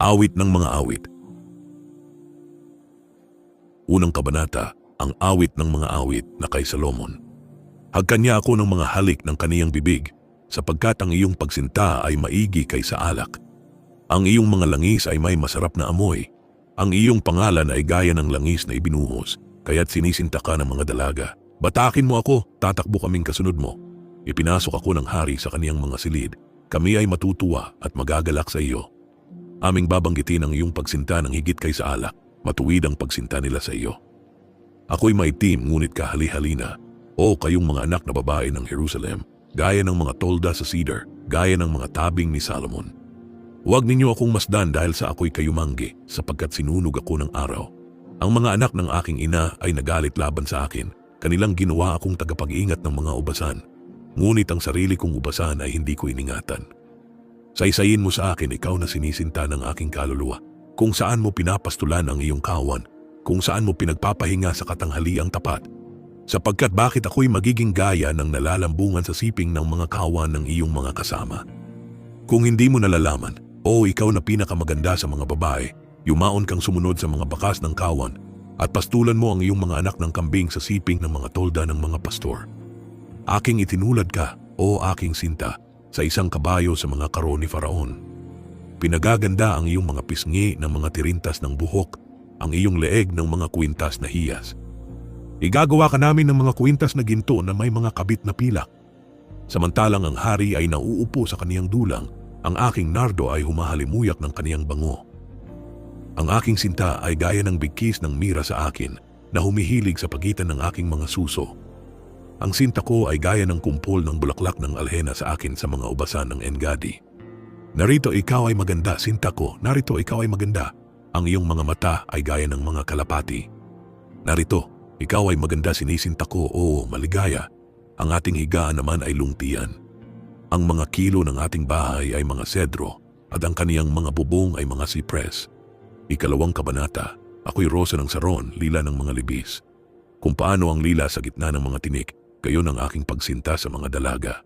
Awit ng mga awit. Unang kabanata, ang awit ng mga awit na kay Solomon. Hagkan niya ako ng mga halik ng kaniyang bibig, sapagkat ang iyong pagsinta ay maigi kaysa alak. Ang iyong mga langis ay may masarap na amoy. Ang iyong pangalan ay gaya ng langis na ibinuhos, kaya't sinisinta ka ng mga dalaga. Batakin mo ako, tatakbo kaming kasunod mo. Ipinasok ako ng hari sa kaniyang mga silid. Kami ay matutuwa at magagalak sa iyo. Aming babanggitin ang iyong pagsinta ng higit kaysa alak, matuwid ang pagsinta nila sa iyo. Ako'y maitim ngunit kahali-halina. O kayong mga anak na babae ng Jerusalem, gaya ng mga tolda sa cedar, gaya ng mga tabing ni Solomon. Huwag ninyo akong masdan dahil sa ako'y kayumanggi sapagkat sinunog ako ng araw. Ang mga anak ng aking ina ay nagalit laban sa akin. Kanilang ginawa akong tagapag-ingat ng mga ubasan. Ngunit ang sarili kong ubasan ay hindi ko iningatan. Saysayin mo sa akin ikaw na sinisinta ng aking kaluluwa. Kung saan mo pinapastulan ang iyong kawan. Kung saan mo pinagpapahinga sa katanghaliang tapat. Sapagkat bakit ako'y magiging gaya ng nalalambungan sa siping ng mga kawan ng iyong mga kasama. Kung hindi mo nalalaman, o ikaw na pinakamaganda sa mga babae, yumaon kang sumunod sa mga bakas ng kawan at pastulan mo ang iyong mga anak ng kambing sa siping ng mga tolda ng mga pastor. Aking itinulad ka, o aking sinta, sa isang kabayo sa mga karo ni Faraon. Pinagaganda ang iyong mga pisngi ng mga tirintas ng buhok, ang iyong leeg ng mga kwintas na hiyas. Igagawa ka namin ng mga kwintas na ginto na may mga kabit na pilak. Samantalang ang hari ay nauupo sa kaniyang dulang, ang aking nardo ay humahalimuyak ng kaniyang bango. Ang aking sinta ay gaya ng bigkis ng mira sa akin na humihilig sa pagitan ng aking mga suso. Ang sinta ko ay gaya ng kumpol ng bulaklak ng alhena sa akin sa mga ubasan ng Engadi. Narito ikaw ay maganda, sinta ko. Narito ikaw ay maganda. Ang iyong mga mata ay gaya ng mga kalapati. Narito, ikaw ay maganda sinisinta ko o maligaya. Ang ating higaan naman ay lungtian. Ang mga kilo ng ating bahay ay mga sedro at ang kaniyang mga bubong ay mga sipres. Ikalawang kabanata, ako'y rosa ng saron, lila ng mga libis. Kung paano ang lila sa gitna ng mga tinik, gayon ang aking pagsinta sa mga dalaga.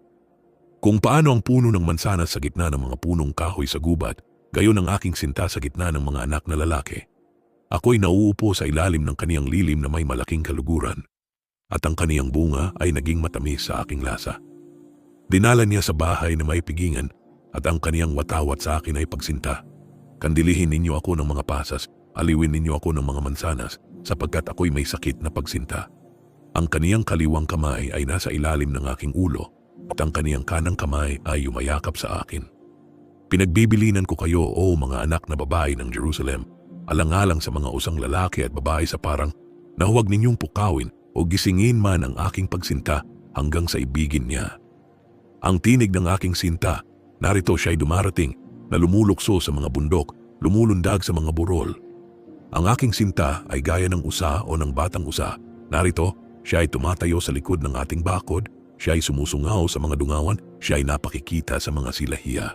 Kung paano ang puno ng mansanas sa gitna ng mga punong kahoy sa gubat, gayon ang aking sinta sa gitna ng mga anak na lalaki. Ako'y nauupo sa ilalim ng kaniyang lilim na may malaking kaluguran, at ang kaniyang bunga ay naging matamis sa aking lasa. Dinala niya sa bahay na may pigingan, at ang kaniyang watawat sa akin ay pagsinta. Kandilihin ninyo ako ng mga pasas, aliwin ninyo ako ng mga mansanas, sapagkat ako'y may sakit na pagsinta. Ang kaniyang kaliwang kamay ay nasa ilalim ng aking ulo, at ang kaniyang kanang kamay ay yumayakap sa akin. Pinagbibilinan ko kayo, o mga anak na babae ng Jerusalem, alang-alang sa mga usang lalaki at babae sa parang na huwag ninyong pukawin o gisingin man ang aking pagsinta hanggang sa ibigin niya. Ang tinig ng aking sinta, narito siya'y dumarating na lumulukso sa mga bundok, lumulundag sa mga burol. Ang aking sinta ay gaya ng usa o ng batang usa. Narito, siya ay tumatayo sa likod ng ating bakod, siya ay sumusungaw sa mga dungawan, siya ay napakikita sa mga silahiya.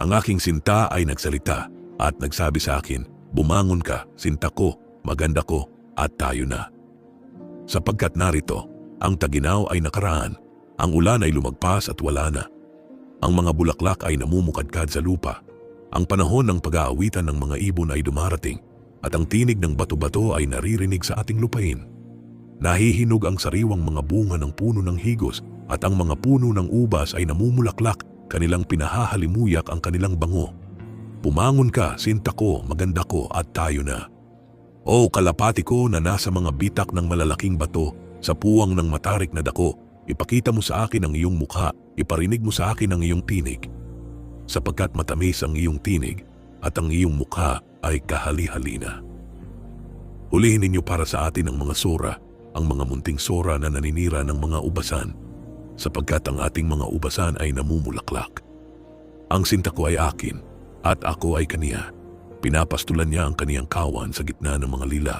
Ang aking sinta ay nagsalita at nagsabi sa akin, Bumangon ka, sinta ko, maganda ko, at tayo na. Sapagkat narito, ang taginaw ay nakaraan, ang ulan ay lumagpas at wala na. Ang mga bulaklak ay namumukadkad sa lupa. Ang panahon ng pag-aawitan ng mga ibon ay dumarating, at ang tinig ng bato-bato ay naririnig sa ating lupain. Nahihinog ang sariwang mga bunga ng puno ng higos at ang mga puno ng ubas ay namumulaklak, kanilang pinahahalimuyak ang kanilang bango. Pumangon ka, sinta ko, maganda ko at tayo na. O kalapati ko na nasa mga bitak ng malalaking bato, sa puwang ng matarik na dako, ipakita mo sa akin ang iyong mukha, iparinig mo sa akin ang iyong tinig. Sapagkat matamis ang iyong tinig at ang iyong mukha ay kahali-halina. Hulihin ninyo para sa atin ang mga sora, ang mga munting sora na naninira ng mga ubasan, sapagkat ang ating mga ubasan ay namumulaklak. Ang sinta ko ay akin, at ako ay kaniya. Pinapastulan niya ang kaniyang kawan sa gitna ng mga lila.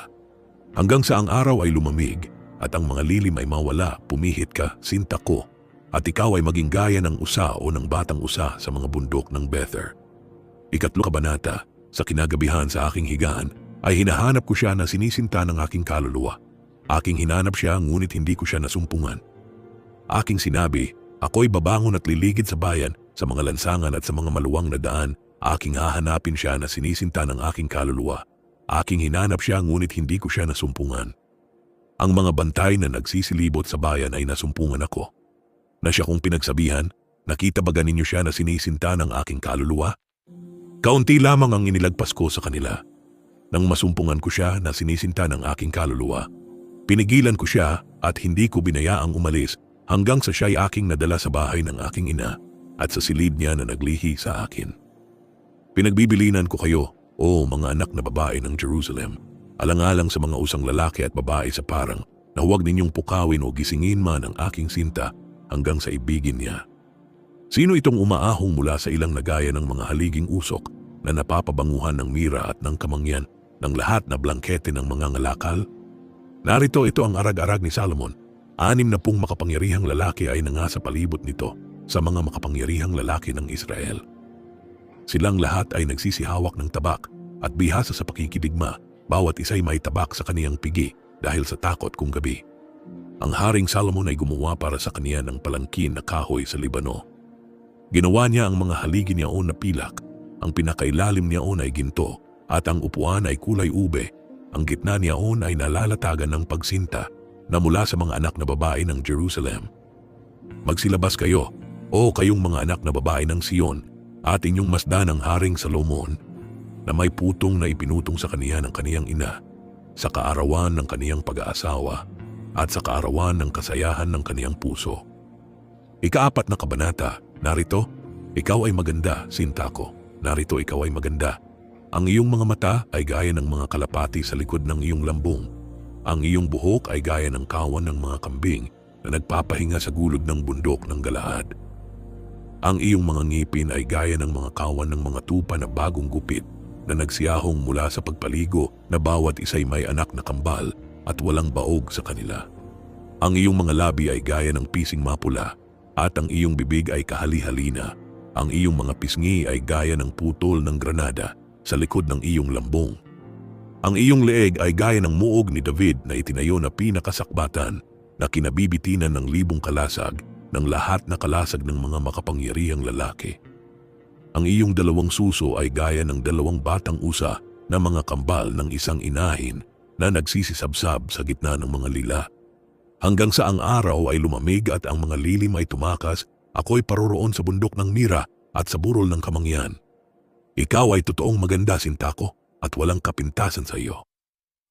Hanggang sa ang araw ay lumamig at ang mga lilim ay mawala, pumihit ka, sinta ko, at ikaw ay maging gaya ng usa o ng batang usa sa mga bundok ng Bether. Ikatlo kabanata, sa kinagabihan sa aking higaan, ay hinahanap ko siya na sinisinta ng aking kaluluwa. Aking hinanap siya ngunit hindi ko siya nasumpungan. Aking sinabi, ako'y babangon at liligid sa bayan, sa mga lansangan at sa mga maluwang na daan, Aking hahanapin siya na sinisinta ng aking kaluluwa. Aking hinanap siya ngunit hindi ko siya nasumpungan. Ang mga bantay na nagsisilibot sa bayan ay nasumpungan ako. Na siya kong pinagsabihan, nakita ba ganinyo siya na sinisinta ng aking kaluluwa? Kaunti lamang ang inilagpas ko sa kanila. Nang masumpungan ko siya na sinisinta ng aking kaluluwa, pinigilan ko siya at hindi ko binayaang umalis hanggang sa siya'y aking nadala sa bahay ng aking ina at sa silid niya na naglihi sa akin. Pinagbibilinan ko kayo, o mga anak na babae ng Jerusalem, alang-alang sa mga usang lalaki at babae sa parang na huwag ninyong pukawin o gisingin man ang aking sinta hanggang sa ibigin niya. Sino itong umaahong mula sa ilang nagaya ng mga haliging usok na napapabanguhan ng mira at ng kamangyan ng lahat na blangkete ng mga ngalakal? Narito ito ang arag-arag ni Salomon. Anim na pong makapangyarihang lalaki ay nanga sa palibot nito sa mga makapangyarihang lalaki ng Israel. Silang lahat ay nagsisihawak ng tabak at bihasa sa pakikidigma, bawat isa'y may tabak sa kaniyang pigi dahil sa takot kung gabi. Ang Haring Salomon ay gumawa para sa kaniya ng palangkin na kahoy sa Libano. Ginawa niya ang mga haligi niyaon na pilak, ang pinakailalim niyaon ay ginto, at ang upuan ay kulay ube. Ang gitna niyaon ay nalalatagan ng pagsinta na mula sa mga anak na babae ng Jerusalem. Magsilabas kayo, o kayong mga anak na babae ng Siyon, at inyong masdan ang Haring Salomon na may putong na ipinutong sa kaniya ng kaniyang ina sa kaarawan ng kaniyang pag-aasawa at sa kaarawan ng kasayahan ng kaniyang puso. Ikaapat na kabanata, narito, ikaw ay maganda, sinta ko. Narito ikaw ay maganda. Ang iyong mga mata ay gaya ng mga kalapati sa likod ng iyong lambung. Ang iyong buhok ay gaya ng kawan ng mga kambing na nagpapahinga sa gulod ng bundok ng Galaad. Ang iyong mga ngipin ay gaya ng mga kawan ng mga tupa na bagong gupit na nagsiyahong mula sa pagpaligo na bawat isa'y may anak na kambal at walang baog sa kanila. Ang iyong mga labi ay gaya ng pising mapula at ang iyong bibig ay kahali-halina. Ang iyong mga pisngi ay gaya ng putol ng granada sa likod ng iyong lambong. Ang iyong leeg ay gaya ng muog ni David na itinayo na pinakasakbatan na kinabibitinan ng libong kalasag ng lahat na kalasag ng mga makapangyarihang lalaki. Ang iyong dalawang suso ay gaya ng dalawang batang usa na mga kambal ng isang inahin na nagsisisabsab sa gitna ng mga lila. Hanggang sa ang araw ay lumamig at ang mga lilim ay tumakas, ako'y paroroon sa bundok ng Mira at sa burol ng Kamangyan. Ikaw ay totoong maganda, sintako, at walang kapintasan sa iyo.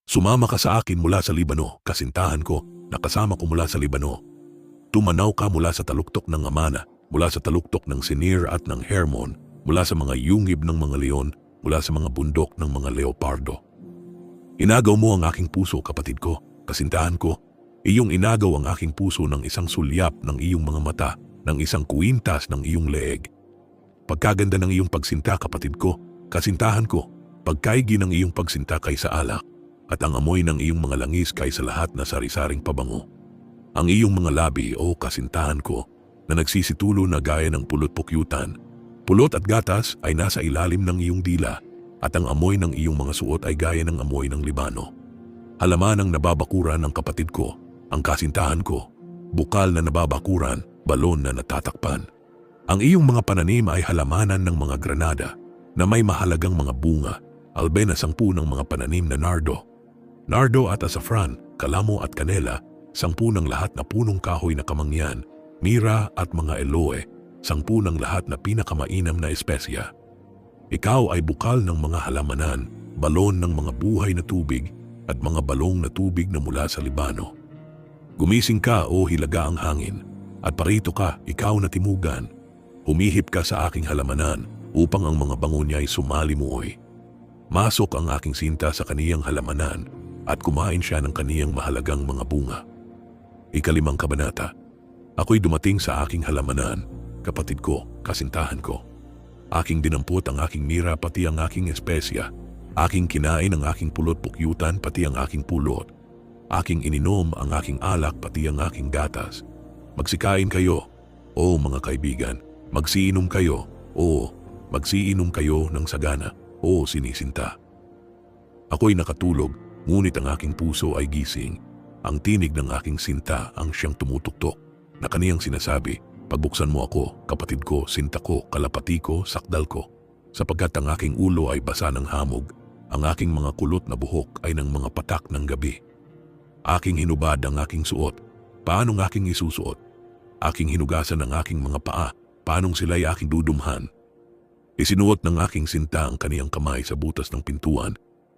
Sumama ka sa akin mula sa Libano, kasintahan ko, nakasama ko mula sa Libano, Tumanaw ka mula sa taluktok ng Amana, mula sa taluktok ng Sinir at ng Hermon, mula sa mga yungib ng mga leon, mula sa mga bundok ng mga leopardo. Inagaw mo ang aking puso, kapatid ko, kasintahan ko. Iyong inagaw ang aking puso ng isang sulyap ng iyong mga mata, ng isang kuwintas ng iyong leeg. Pagkaganda ng iyong pagsinta, kapatid ko, kasintahan ko, pagkaigi ng iyong pagsinta kay sa alak, at ang amoy ng iyong mga langis kay sa lahat na sari-saring pabango ang iyong mga labi o kasintahan ko na nagsisitulo na gaya ng pulot pukyutan. Pulot at gatas ay nasa ilalim ng iyong dila at ang amoy ng iyong mga suot ay gaya ng amoy ng Libano. Halaman ang nababakuran ng kapatid ko, ang kasintahan ko, bukal na nababakuran, balon na natatakpan. Ang iyong mga pananim ay halamanan ng mga granada na may mahalagang mga bunga, alben na sangpu ng mga pananim na nardo. Nardo at asafran, kalamo at kanela sangpu ng lahat na punong kahoy na kamangyan, mira at mga eloe, sangpu ng lahat na pinakamainam na espesya. Ikaw ay bukal ng mga halamanan, balon ng mga buhay na tubig at mga balong na tubig na mula sa Libano. Gumising ka o hilaga ang hangin at parito ka, ikaw na timugan. Humihip ka sa aking halamanan upang ang mga bango niya ay sumali muoy. Masok ang aking sinta sa kaniyang halamanan at kumain siya ng kaniyang mahalagang mga bunga. Ikalimang kabanata. Ako'y dumating sa aking halamanan, kapatid ko, kasintahan ko. Aking dinampot ang aking mira pati ang aking espesya. Aking kinain ang aking pulot pukyutan pati ang aking pulot. Aking ininom ang aking alak pati ang aking gatas. Magsikain kayo, o mga kaibigan. Magsiinom kayo, o magsiinom kayo ng sagana, o sinisinta. Ako'y nakatulog, ngunit ang aking puso ay gising ang tinig ng aking sinta ang siyang tumutuktok na kaniyang sinasabi, pagbuksan mo ako, kapatid ko, sinta ko, kalapati ko, sakdal ko. sapagkat ang aking ulo ay basa ng hamog, ang aking mga kulot na buhok ay ng mga patak ng gabi. Aking hinubad ang aking suot, paanong aking isusuot? Aking hinugasan ang aking mga paa, paanong sila'y aking dudumhan? Isinuot ng aking sinta ang kaniyang kamay sa butas ng pintuan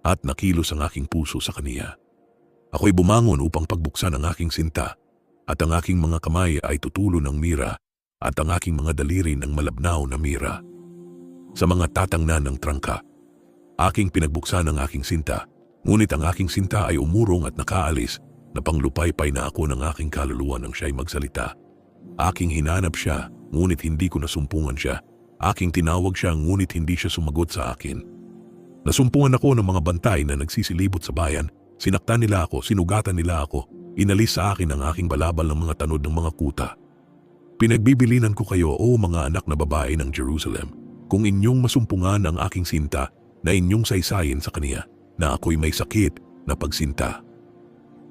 at nakilos ang aking puso sa kaniya. Ako'y bumangon upang pagbuksan ang aking sinta at ang aking mga kamay ay tutulo ng mira at ang aking mga daliri ng malabnaw na mira. Sa mga tatangnan ng trangka, aking pinagbuksan ang aking sinta, ngunit ang aking sinta ay umurong at nakaalis na panglupaypay na ako ng aking kaluluwa nang siya'y magsalita. Aking hinanap siya, ngunit hindi ko nasumpungan siya. Aking tinawag siya, ngunit hindi siya sumagot sa akin. Nasumpungan ako ng mga bantay na nagsisilibot sa bayan. Sinaktan nila ako, sinugatan nila ako. Inalis sa akin ang aking balabal ng mga tanod ng mga kuta. Pinagbibilinan ko kayo, o mga anak na babae ng Jerusalem, kung inyong masumpungan ang aking sinta na inyong saysayin sa kaniya, na ako'y may sakit na pagsinta.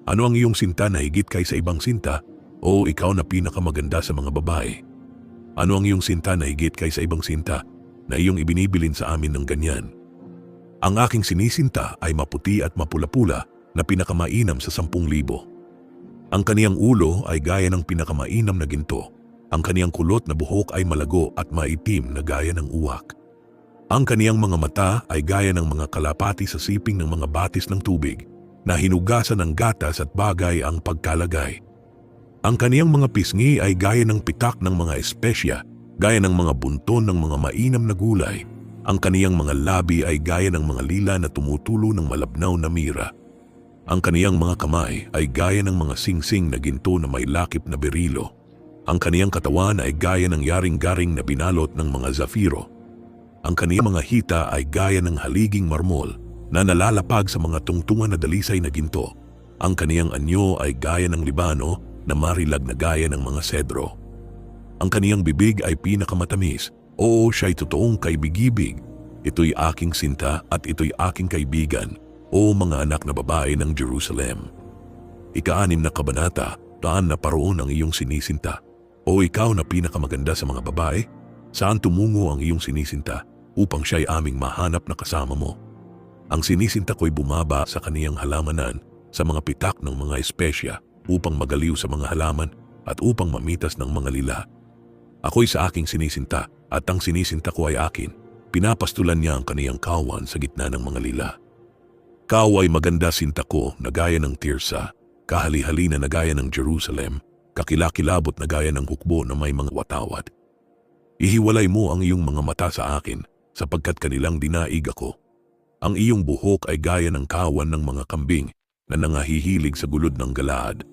Ano ang iyong sinta na higit kaysa ibang sinta, o ikaw na pinakamaganda sa mga babae? Ano ang iyong sinta na higit kaysa ibang sinta na iyong ibinibilin sa amin ng ganyan? Ang aking sinisinta ay maputi at mapula-pula na pinakamainam sa sampung libo. Ang kaniyang ulo ay gaya ng pinakamainam na ginto. Ang kaniyang kulot na buhok ay malago at maitim na gaya ng uwak. Ang kaniyang mga mata ay gaya ng mga kalapati sa siping ng mga batis ng tubig na hinugasan ng gatas at bagay ang pagkalagay. Ang kaniyang mga pisngi ay gaya ng pitak ng mga espesya, gaya ng mga bunton ng mga mainam na gulay. Ang kaniyang mga labi ay gaya ng mga lila na tumutulo ng malabnaw na mira. Ang kaniyang mga kamay ay gaya ng mga singsing na ginto na may lakip na berilo. Ang kaniyang katawan ay gaya ng yaring-garing na binalot ng mga zafiro. Ang kaniyang mga hita ay gaya ng haliging marmol na nalalapag sa mga tungtungan na dalisay na ginto. Ang kaniyang anyo ay gaya ng libano na marilag na gaya ng mga sedro. Ang kaniyang bibig ay pinakamatamis. Oo, siya'y totoong kaibigibig. Ito'y aking sinta at ito'y aking kaibigan. O mga anak na babae ng Jerusalem. Ikaanim na kabanata, taan na paroon ang iyong sinisinta. O ikaw na pinakamaganda sa mga babae, saan tumungo ang iyong sinisinta upang siya'y aming mahanap na kasama mo? Ang sinisinta ko'y bumaba sa kaniyang halamanan sa mga pitak ng mga espesya upang magaliw sa mga halaman at upang mamitas ng mga lila. Ako'y sa aking sinisinta at ang sinisinta ko ay akin. Pinapastulan niya ang kaniyang kawan sa gitna ng mga lila. Kaw ay maganda sinta ko na gaya ng Tirsa, kahali-halina na gaya ng Jerusalem, kakilakilabot na gaya ng hukbo na may mga watawat. Ihiwalay mo ang iyong mga mata sa akin sapagkat kanilang dinaig ako. Ang iyong buhok ay gaya ng kawan ng mga kambing na nangahihilig sa gulod ng galaad.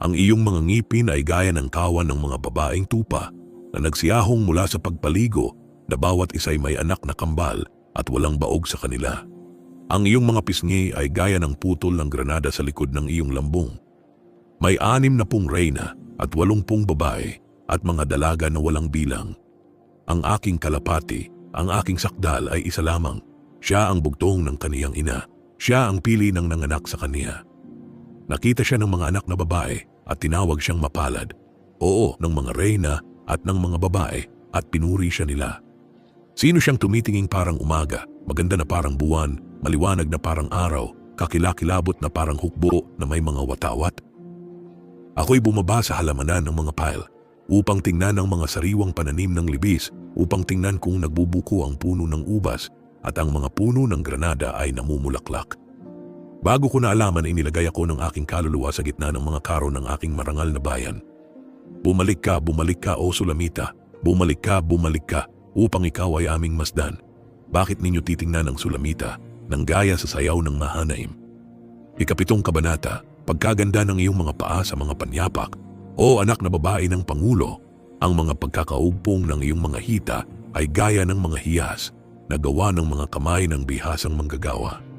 Ang iyong mga ngipin ay gaya ng kawan ng mga babaeng tupa na nagsiyahong mula sa pagpaligo na bawat isa'y may anak na kambal at walang baog sa kanila. Ang iyong mga pisngi ay gaya ng putol ng granada sa likod ng iyong lambung. May anim na pung reyna at walumpung babae at mga dalaga na walang bilang. Ang aking kalapati, ang aking sakdal ay isa lamang. Siya ang bugtong ng kaniyang ina. Siya ang pili ng nanganak sa kaniya. Nakita siya ng mga anak na babae at tinawag siyang mapalad. Oo, ng mga reyna at ng mga babae at pinuri siya nila. Sino siyang tumitinging parang umaga, maganda na parang buwan, maliwanag na parang araw, kakilakilabot na parang hukbo na may mga watawat? Ako'y bumaba sa halamanan ng mga pile upang tingnan ang mga sariwang pananim ng libis, upang tingnan kung nagbubuko ang puno ng ubas at ang mga puno ng granada ay namumulaklak. Bago ko naalaman inilagay ako ng aking kaluluwa sa gitna ng mga karo ng aking marangal na bayan. Bumalik ka, bumalik ka o Sulamita, bumalik ka, bumalik ka upang ikaw ay aming masdan. Bakit ninyo titingnan ang Sulamita ng gaya sa sayaw ng Mahanaim? Ikapitong kabanata, pagkaganda ng iyong mga paa sa mga panyapak, o anak na babae ng Pangulo, ang mga pagkakaugpong ng iyong mga hita ay gaya ng mga hiyas na gawa ng mga kamay ng bihasang manggagawa.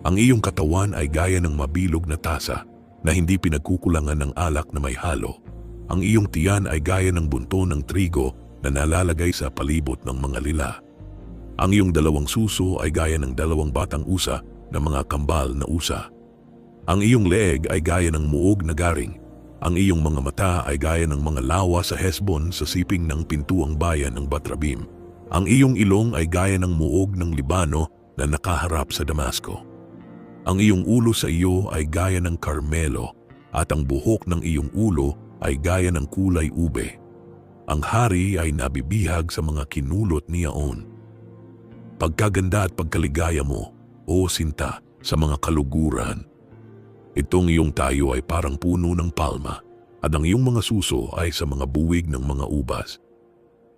Ang iyong katawan ay gaya ng mabilog na tasa na hindi pinagkukulangan ng alak na may halo. Ang iyong tiyan ay gaya ng bunto ng trigo na nalalagay sa palibot ng mga lila. Ang iyong dalawang suso ay gaya ng dalawang batang usa na mga kambal na usa. Ang iyong leeg ay gaya ng muog na garing. Ang iyong mga mata ay gaya ng mga lawa sa Hesbon sa siping ng pintuang bayan ng Batrabim. Ang iyong ilong ay gaya ng muog ng Libano na nakaharap sa Damasco. Ang iyong ulo sa iyo ay gaya ng Carmelo at ang buhok ng iyong ulo ay gaya ng kulay ube. Ang hari ay nabibihag sa mga kinulot ni Yaon. Pagkaganda at pagkaligaya mo, o sinta, sa mga kaluguran. Itong iyong tayo ay parang puno ng palma at ang iyong mga suso ay sa mga buwig ng mga ubas.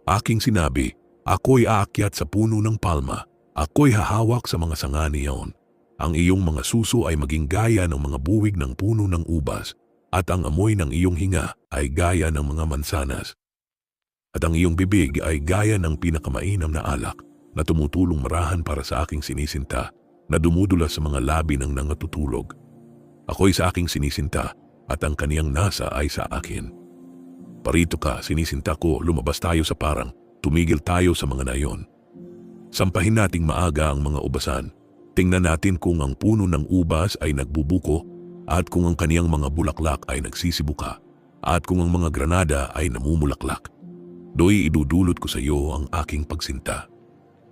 Aking sinabi, ako'y aakyat sa puno ng palma, ako'y hahawak sa mga sanga niyon. Ang iyong mga suso ay maging gaya ng mga buwig ng puno ng ubas at ang amoy ng iyong hinga ay gaya ng mga mansanas. At ang iyong bibig ay gaya ng pinakamainam na alak na tumutulong marahan para sa aking sinisinta na dumudula sa mga labi ng nangatutulog. Ako'y sa aking sinisinta at ang kaniyang nasa ay sa akin. Parito ka, sinisinta ko, lumabas tayo sa parang, tumigil tayo sa mga nayon. Sampahin nating maaga ang mga ubasan. Tingnan natin kung ang puno ng ubas ay nagbubuko at kung ang kaniyang mga bulaklak ay nagsisibuka at kung ang mga granada ay namumulaklak. Do'y idudulot ko sa iyo ang aking pagsinta.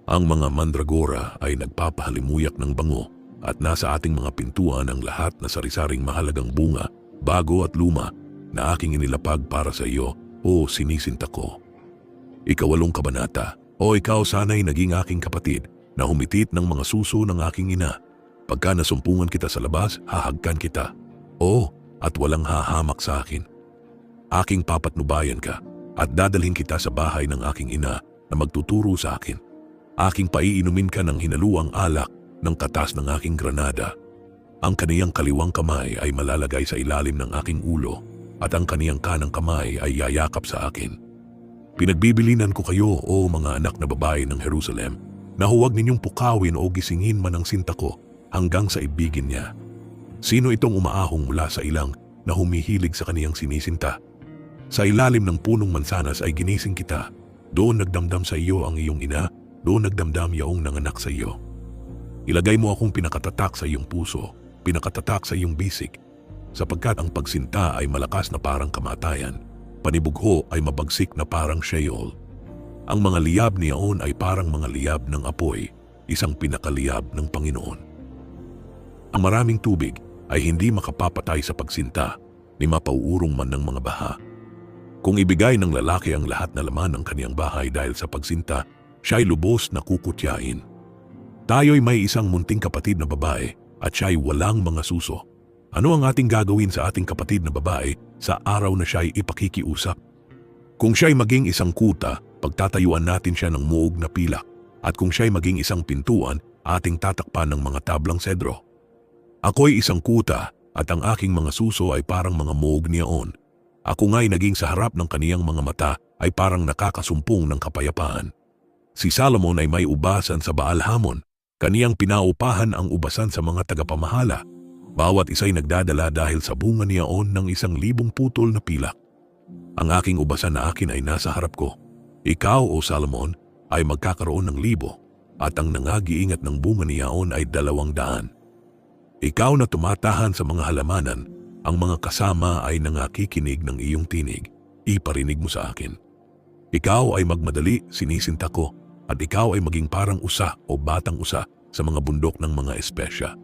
Ang mga mandragora ay nagpapahalimuyak ng bango at nasa ating mga pintuan ang lahat na sarisaring mahalagang bunga, bago at luma na aking inilapag para sa iyo o sinisinta ko. Ikawalong kabanata, o ikaw sana'y naging aking kapatid na humitit ng mga suso ng aking ina. Pagka nasumpungan kita sa labas, hahagkan kita. O, at walang hahamak sa akin. Aking papatnubayan ka at dadalhin kita sa bahay ng aking ina na magtuturo sa akin. Aking paiinumin ka ng hinaluang alak ng katas ng aking granada. Ang kaniyang kaliwang kamay ay malalagay sa ilalim ng aking ulo at ang kaniyang kanang kamay ay yayakap sa akin. Pinagbibilinan ko kayo, o mga anak na babae ng Jerusalem, na huwag ninyong pukawin o gisingin man ang sinta ko hanggang sa ibigin niya. Sino itong umaahong mula sa ilang na humihilig sa kaniyang sinisinta? Sa ilalim ng punong mansanas ay ginising kita. Doon nagdamdam sa iyo ang iyong ina, doon nagdamdam yaong nanganak sa iyo. Ilagay mo akong pinakatatak sa iyong puso, pinakatatak sa iyong bisig, sapagkat ang pagsinta ay malakas na parang kamatayan, panibugho ay mabagsik na parang Sheol. Ang mga liyab niyaon ay parang mga liyab ng apoy, isang pinakaliyab ng Panginoon. Ang maraming tubig ay hindi makapapatay sa pagsinta ni mapauurong man ng mga baha. Kung ibigay ng lalaki ang lahat na laman ng kaniyang bahay dahil sa pagsinta, siya'y lubos na kukutyain. Tayo'y may isang munting kapatid na babae at siya'y walang mga suso. Ano ang ating gagawin sa ating kapatid na babae sa araw na siya'y ipakikiusap? Kung siya'y maging isang kuta, pagtatayuan natin siya ng muog na pilak. At kung siya'y maging isang pintuan, ating tatakpan ng mga tablang sedro. Ako'y isang kuta at ang aking mga suso ay parang mga muog niyaon. Ako nga'y naging sa harap ng kaniyang mga mata ay parang nakakasumpong ng kapayapaan. Si Salomon ay may ubasan sa Baal Hamon. Kaniyang pinaupahan ang ubasan sa mga tagapamahala. Bawat isa'y nagdadala dahil sa bunga niyaon ng isang libong putol na pilak. Ang aking ubasan na akin ay nasa harap ko. Ikaw, O Salomon, ay magkakaroon ng libo at ang nangagiingat ng bunga niyaon ay dalawang daan. Ikaw na tumatahan sa mga halamanan, ang mga kasama ay nangakikinig ng iyong tinig. Iparinig mo sa akin. Ikaw ay magmadali, sinisinta ko, at ikaw ay maging parang usa o batang usa sa mga bundok ng mga espesya.